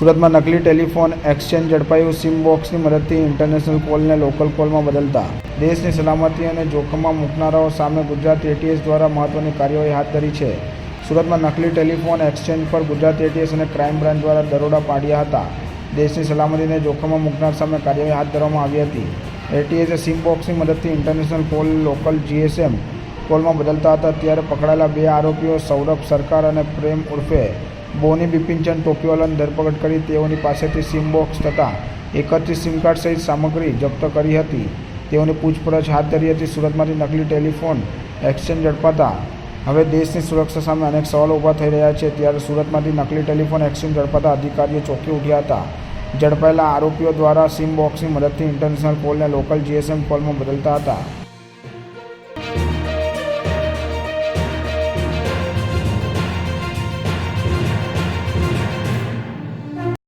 સુરતમાં નકલી telephone exchange ઝડપાયું. Sim બોક્સની મદદથી ઇન્ટરનેશનલ કોલને લોકલ કોલમાં બદલતા. દેશની સલામતી અને જોખમમાં મૂકનારાઓ સામે ગુજરાત એટીએસ દ્વારા મહત્વની કાર્યવાહી હાથ ધરી છે. સુરતમાં નકલી ટેલિફોન એક્સચેન્જ પર ગુજરાત એટીએસ અને ક્રાઇમ બ્રાન્ચ દ્વારા દરોડા પાડ્યા હતા. દેશની સલામતીને જોખમમાં મૂકનાર સામે કાર્યવાહી હાથ ધરવામાં આવી હતી. એટીએસે સિમ બોક્સની મદદથી ઇન્ટરનેશનલ કોલ, લોકલ જીએસએમ કોલમાં બદલતા હતા. ત્યારે પકડાયેલા બે આરોપીઓ સૌરભ સરકાર અને પ્રેમ ઉર્ફે બોની બિપિનચંદ ટોપીવાલાની ધરપકડ કરી તેઓની પાસેથી સિમ બોક્સ તથા એકત્રીસ સિમ કાર્ડ સહિત સામગ્રી જપ્ત કરી હતી. તેઓની પૂછપરછ હાથ ધરી હતી સુરતમાંથી નકલી ટેલિફોન એક્સચેન્જ ઝડપાતા. હવે દેશની સુરક્ષા સામે અનેક સવાલો ઊભા થઈ રહ્યા છે, ત્યારે સુરતમાંથી નકલી ટેલિફોન એક્સચેન્જ ઝડપાતા અધિકારીઓ ચોંકી ઉઠ્યા હતા. ઝડપાયેલા આરોપીઓ દ્વારા સિમ બોક્સની મદદથી ઇન્ટરનેશનલ કોલને લોકલ જીએસએમ કોલમાં બદલતા હતા.